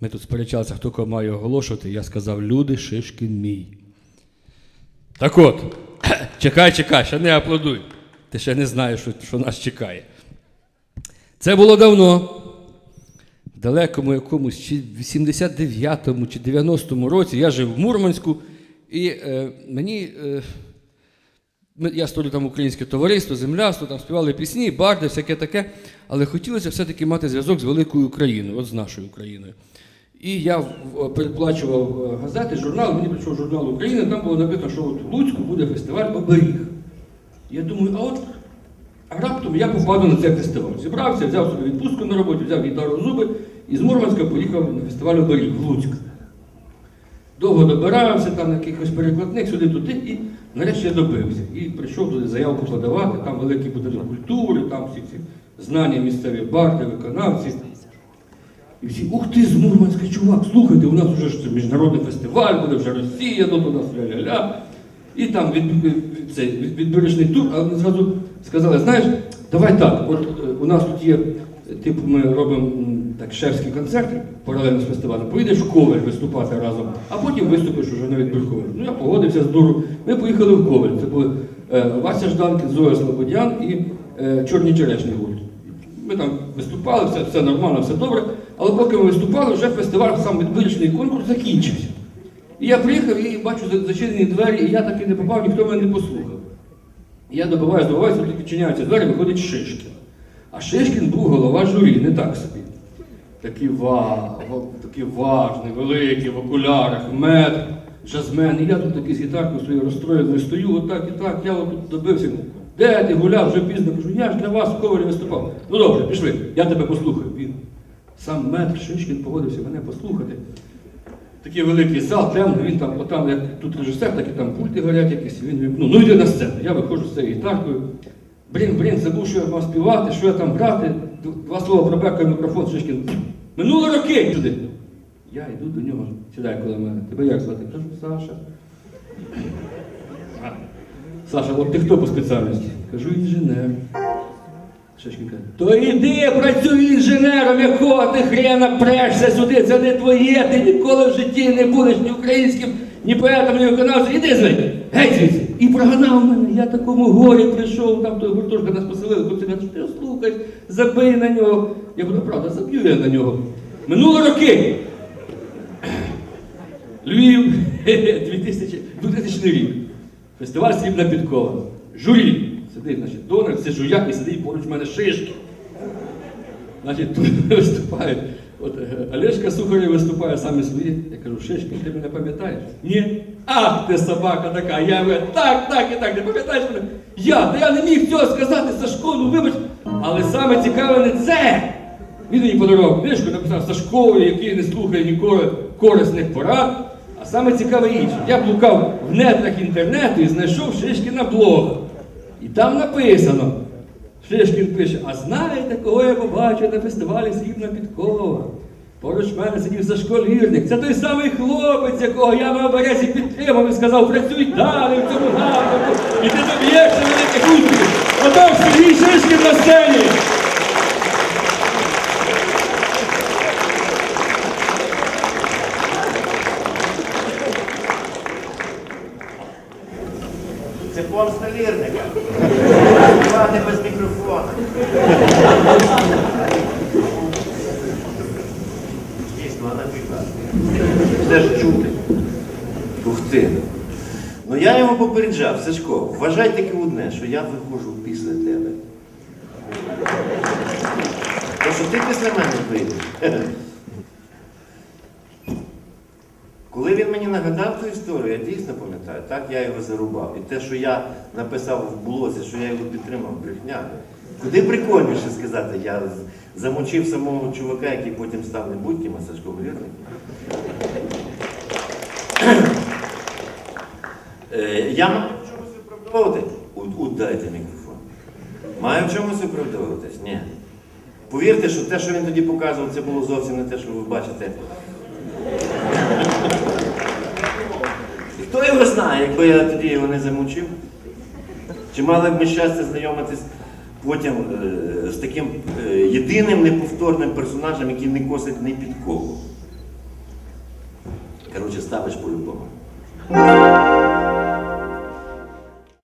Ми тут сперечалися, хто кого має оголошувати. Я сказав, люди, Шишкін мій. Так от, чекай, чекай, ще не аплодуй. Ти ще не знаєш, що, що нас чекає. Це було давно. В далекому якомусь чи 89-му чи 90-му році я жив в Мурманську, і е, мені. Е, я створю там українське товариство, земляство, там співали пісні, барди, всяке таке. Але хотілося все-таки мати зв'язок з великою Україною, от з нашою Україною. І я в- передплачував е, газети, журнал, мені прийшов журнал України, там було написано, що от в Луцьку буде фестиваль оберіг. Я думаю, а от а раптом я попаду на цей фестиваль. Зібрався, взяв собі відпустку на роботі, взяв гітару в зуби і з Мурманська поїхав на фестиваль оберіг в Луцьк. Довго добирався, там на якихось перекладних, сюди-туди, і нарешті я добився. І прийшов туди заявку подавати, там великий будинок культури, там всі ці знання місцеві барди, виконавці. І всі, ух ти, з Мурманська, чувак, слухайте, у нас вже ж міжнародний фестиваль, буде вже Росія, ну у нас ля-ля-ля. І там від, від, цей, тур, але вони зразу сказали, знаєш, давай так, от е, у нас тут є, типу, ми робимо так шефські концерти паралельно з фестивалем, поїдеш в Ковель виступати разом, а потім виступиш уже на відбірковому. Ну я погодився з дуру. Ми поїхали в Ковель. Це були е, Вася Жданкін, Зоя Слободян і е, Чорні Черешні гурт. Ми там виступали, все, все нормально, все добре. Але поки ми виступали, вже фестиваль, сам відбірочний конкурс закінчився. І я приїхав і бачу зачинені двері, і я таки не попав, ніхто мене не послухав. І я добиваюся, добиваюся, тут відчиняються двері, виходить Шишкін. А Шишкін був голова журі, не так собі. Такий, ва, ва- такий важний, великий, в окулярах, мед, джазмен. І я тут такий з гітаркою своєю розстроєною стою, отак і так, я отут добився. Де ти гуляв, вже пізно кажу, я ж для вас в ковалі виступав. Ну добре, пішли, я тебе послухаю. Сам мед Шишкін погодився мене послухати. Такий великий зал, темний, він там, отам, як тут режисер, так і там пульти горять якісь, він вимкнув. Ну йди на сцену. Я виходжу з цією гітаркою. Блін, блін, забув, що я мав співати, що я там грати. Два слова про і мікрофон Шишкін. Минуло роки сюди. Я йду до нього, сідай коло мене. Тебе як звати? Кажу, Саша. Саша, от ти хто по спеціальності? Кажу, інженер. То іди працюй інженером, якого ти хрена прешся сюди, це не твоє, ти ніколи в житті не будеш ні українським, ні поетом, ні виконавцем. Іди звідси, геть звідси. І прогнав мене, я такому горі прийшов, там той гуртожка нас поселили, хлопці кажуть, ти слухай, забий на нього. Я говорю, правда, заб'ю я на нього. Минуло роки. Львів, 2000, 2000 рік. Фестиваль Срібна підкова. Журі. Сидить, значить, донор, це жуяк і сидить поруч мене шишки. Значить, тут виступають. От е, Олешка Сухарєв виступає саме свої. Я кажу, шишки, ти мене пам'ятаєш? Ні. Ах, ти собака така. Я говорю, так, так і так, ти пам'ятаєш мене? Я, та я не міг цього сказати, Сашко, ну вибач. Але саме цікаве не це. Він мені подарував книжку, написав Сашкові, який не слухає ніколи корисних порад. А саме цікаве інше. Я блукав в нетрах інтернету і знайшов Шишкіна блог. І там написано. Шишкін пише, а знаєте, кого я побачив на фестивалі Срібна підкова? Поруч мене сидів зашколірник. Це той самий хлопець, якого я на оберезі підтримав і сказав, працюй далі в цьому напрямку, і ти доб'єшся великих успіхів. Отож Сергій Шишкін на сцені. Це помста лірника. Співати без мікрофона. Дійсно, вона прекрасна. Все ж чути. Ух ти. Ну я його попереджав, Сашко, вважай таки одне, що я виходжу після тебе. Тому що ти після мене прийдеш. Коли він мені нагадав ту історію, я дійсно пам'ятаю, так я його зарубав. І те, що я написав в блозі, що я його підтримав, брехня. Куди прикольніше сказати, я замочив самого чувака, який потім став не будь-ким, а Сашко Вірник. Е, Я маю в чомусь виправдовувати? Удайте мікрофон. Маю в чомусь виправдовуватись? Ні. Повірте, що те, що він тоді показував, це було зовсім не те, що ви бачите хто знає, якби я тоді його не замучив. Чи мали б ми щастя знайомитись потім е, з таким е, єдиним неповторним персонажем, який не косить ні під кого. Коротше, ставиш по-любому.